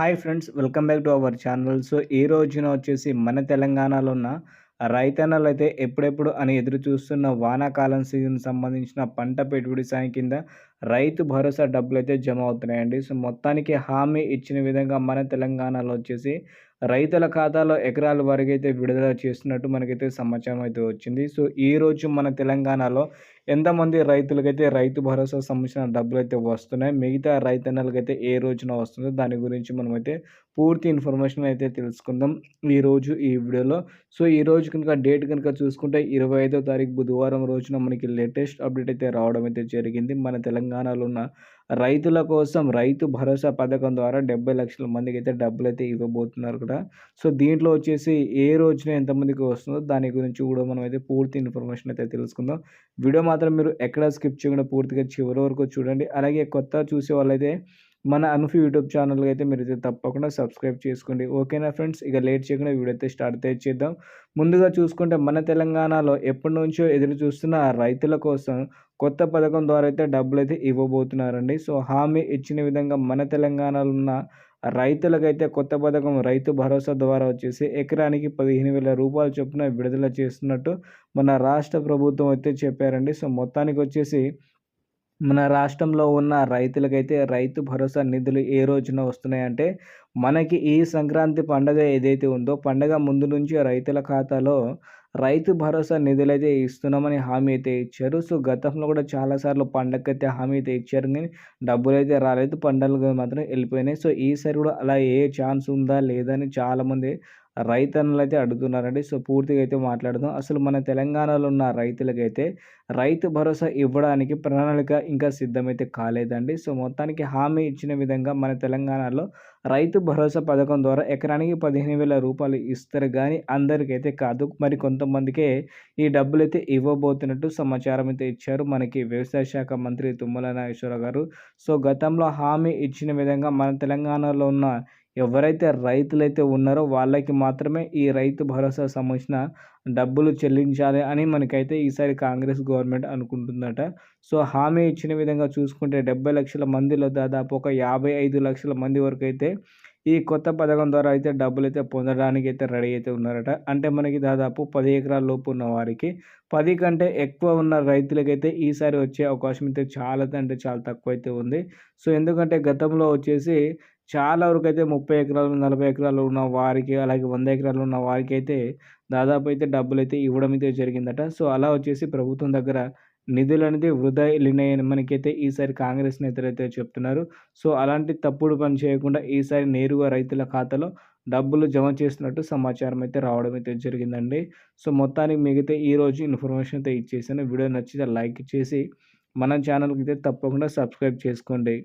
Hi friends welcome back to our channel. So ఈ రోజున వచ్చేసి మన తెలంగాణలో ఉన్న రైతన్నలు అయితే ఎప్పుడెప్పుడు అని ఎదురు చూస్తున్న వానాకాలం సీజన్ సంబంధించిన పంట పెట్టుబడి సాయం కింద రైతు భరోసా డబ్బులు అయితే జమ అవుతున్నాయండి. సో మొత్తానికి హామీ ఇచ్చిన విధంగా మన తెలంగాణలో వచ్చేసి రైతుల ఖాతాలో ఎకరాల వరకు అయితే విడుదల చేస్తున్నట్టు మనకైతే సమాచారం అయితే వచ్చింది. సో ఈరోజు మన తెలంగాణలో ఎంతమంది రైతులకైతే రైతు భరోసా సంబంధించిన డబ్బులు అయితే వస్తున్నాయి మిగతా రైతన్నలకైతే ఏ రోజున వస్తుందో దాని గురించి మనమైతే పూర్తి ఇన్ఫర్మేషన్ అయితే తెలుసుకుందాం ఈరోజు ఈ వీడియోలో. సో ఈ రోజు కనుక డేట్ కనుక చూసుకుంటే ఇరవై ఐదో తారీఖు బుధవారం రోజున మనకి లేటెస్ట్ అప్డేట్ అయితే రావడం అయితే జరిగింది. మన తెలంగాణ తెలంగాణలో ఉన్న రైతుల కోసం రైతు భరోసా పథకం ద్వారా డెబ్బై లక్షల మందికి అయితే డబ్బులు అయితే ఇవ్వబోతున్నారు కూడా సో దీంట్లో వచ్చేసి ఏ రోజున ఎంతమందికి వస్తుందో దాని గురించి కూడా మనం అయితే పూర్తి ఇన్ఫర్మేషన్ అయితే తెలుసుకుందాం. వీడియో మాత్రం మీరు ఎక్కడ స్కిప్ చేయకుండా పూర్తిగా చివరి వరకు చూడండి. అలాగే కొత్త చూసే వాళ్ళైతే మన అనుఫి యూట్యూబ్ ఛానల్ అయితే మీరు అయితే తప్పకుండా సబ్స్క్రైబ్ చేసుకోండి. ఓకేనా ఫ్రెండ్స్? ఇక లేట్ చేయకుండా వీడియో అయితే స్టార్ట్ అయితే చేద్దాం. ముందుగా చూసుకుంటే మన తెలంగాణలో ఎప్పటి నుంచో ఎదురు చూస్తున్న రైతుల కోసం కొత్త పథకం ద్వారా అయితే డబ్బులు అయితే ఇవ్వబోతున్నారండి. సో హామీ ఇచ్చిన విధంగా మన తెలంగాణలో ఉన్న రైతులకైతే కొత్త పథకం రైతు భరోసా ద్వారా వచ్చేసి ఎకరానికి పదిహేను వేల రూపాయల చొప్పున విడుదల చేస్తున్నట్టు మన రాష్ట్ర ప్రభుత్వం అయితే చెప్పారండి. సో మొత్తానికి వచ్చేసి మన రాష్ట్రంలో ఉన్న రైతులకైతే రైతు భరోసా నిధులు ఏ రోజున వస్తున్నాయంటే మనకి ఈ సంక్రాంతి పండగ ఏదైతే ఉందో పండగ ముందు నుంచి రైతుల ఖాతాలో రైతు భరోసా నిధులు అయితే ఇస్తున్నామని హామీ అయితే ఇచ్చారు. సో గతంలో కూడా చాలాసార్లు పండగకైతే హామీ అయితే ఇచ్చారు. కానీ డబ్బులు అయితే రాలేదు. పండుగలు మాత్రం వెళ్ళిపోయినాయి. సో ఈసారి కూడా అలా ఏ ఛాన్స్ ఉందా లేదా అని చాలామంది రైతన్నలు అయితే అడుగుతున్నారండి. సో పూర్తిగా అయితే మాట్లాడదాం. అసలు మన తెలంగాణలో ఉన్న రైతులకైతే రైతు భరోసా ఇవ్వడానికి ప్రణాళిక ఇంకా సిద్ధమైతే కాలేదండి. సో మొత్తానికి హామీ ఇచ్చిన విధంగా మన తెలంగాణలో రైతు భరోసా పథకం ద్వారా ఎకరానికి పదిహేను వేల రూపాయలు ఇస్తారు కానీ అందరికైతే కాదు. మరి కొంతమందికే ఈ డబ్బులు అయితే ఇవ్వబోతున్నట్టు సమాచారం అయితే ఇచ్చారు మనకి వ్యవసాయ శాఖ మంత్రి తుమ్మల నాగేశ్వరరావు గారు. సో గతంలో హామీ ఇచ్చిన విధంగా మన తెలంగాణలో ఉన్న ఎవరైతే రైతులైతే ఉన్నారో వాళ్ళకి మాత్రమే ఈ రైతు భరోసా సంబంధించిన డబ్బులు చెల్లించాలి అని మనకైతే ఈసారి కాంగ్రెస్ గవర్నమెంట్ అనుకుంటుందట. సో హామీ ఇచ్చిన విధంగా చూసుకుంటే డెబ్బై లక్షల మందిలో దాదాపు ఒక యాభై ఐదు లక్షల మంది వరకు అయితే ఈ కొత్త పథకం ద్వారా అయితే డబ్బులు అయితే పొందడానికి అయితే రెడీ అయితే ఉన్నారట. అంటే మనకి దాదాపు పది ఎకరాల లోపు ఉన్న వారికి పది కంటే ఎక్కువ ఉన్న రైతులకైతే ఈసారి వచ్చే అవకాశం అయితే చాలా అంటే చాలా తక్కువ అయితే ఉంది. సో ఎందుకంటే గతంలో వచ్చేసి చాలా వరకు అయితే ముప్పై ఎకరాలు నలభై ఎకరాలు ఉన్న వారికి అలాగే వంద ఎకరాలు ఉన్న వారికి అయితే దాదాపు అయితే డబ్బులు అయితే ఇవ్వడం అయితే జరిగిందట. సో అలా వచ్చేసి ప్రభుత్వం దగ్గర నిధులు అనేది వృధా వెళ్ళినాయని మనకైతే ఈసారి కాంగ్రెస్ నేతలు అయితే చెప్తున్నారు. సో అలాంటి తప్పుడు పని చేయకుండా ఈసారి నేరుగా రైతుల ఖాతాలో డబ్బులు జమ చేస్తున్నట్టు సమాచారం అయితే రావడం అయితే జరిగిందండి. సో మొత్తానికి మిగితే ఈరోజు ఇన్ఫర్మేషన్ అయితే ఇచ్చేసాను. వీడియో నచ్చితే లైక్ చేసి మన ఛానల్కి అయితే తప్పకుండా సబ్స్క్రైబ్ చేసుకోండి.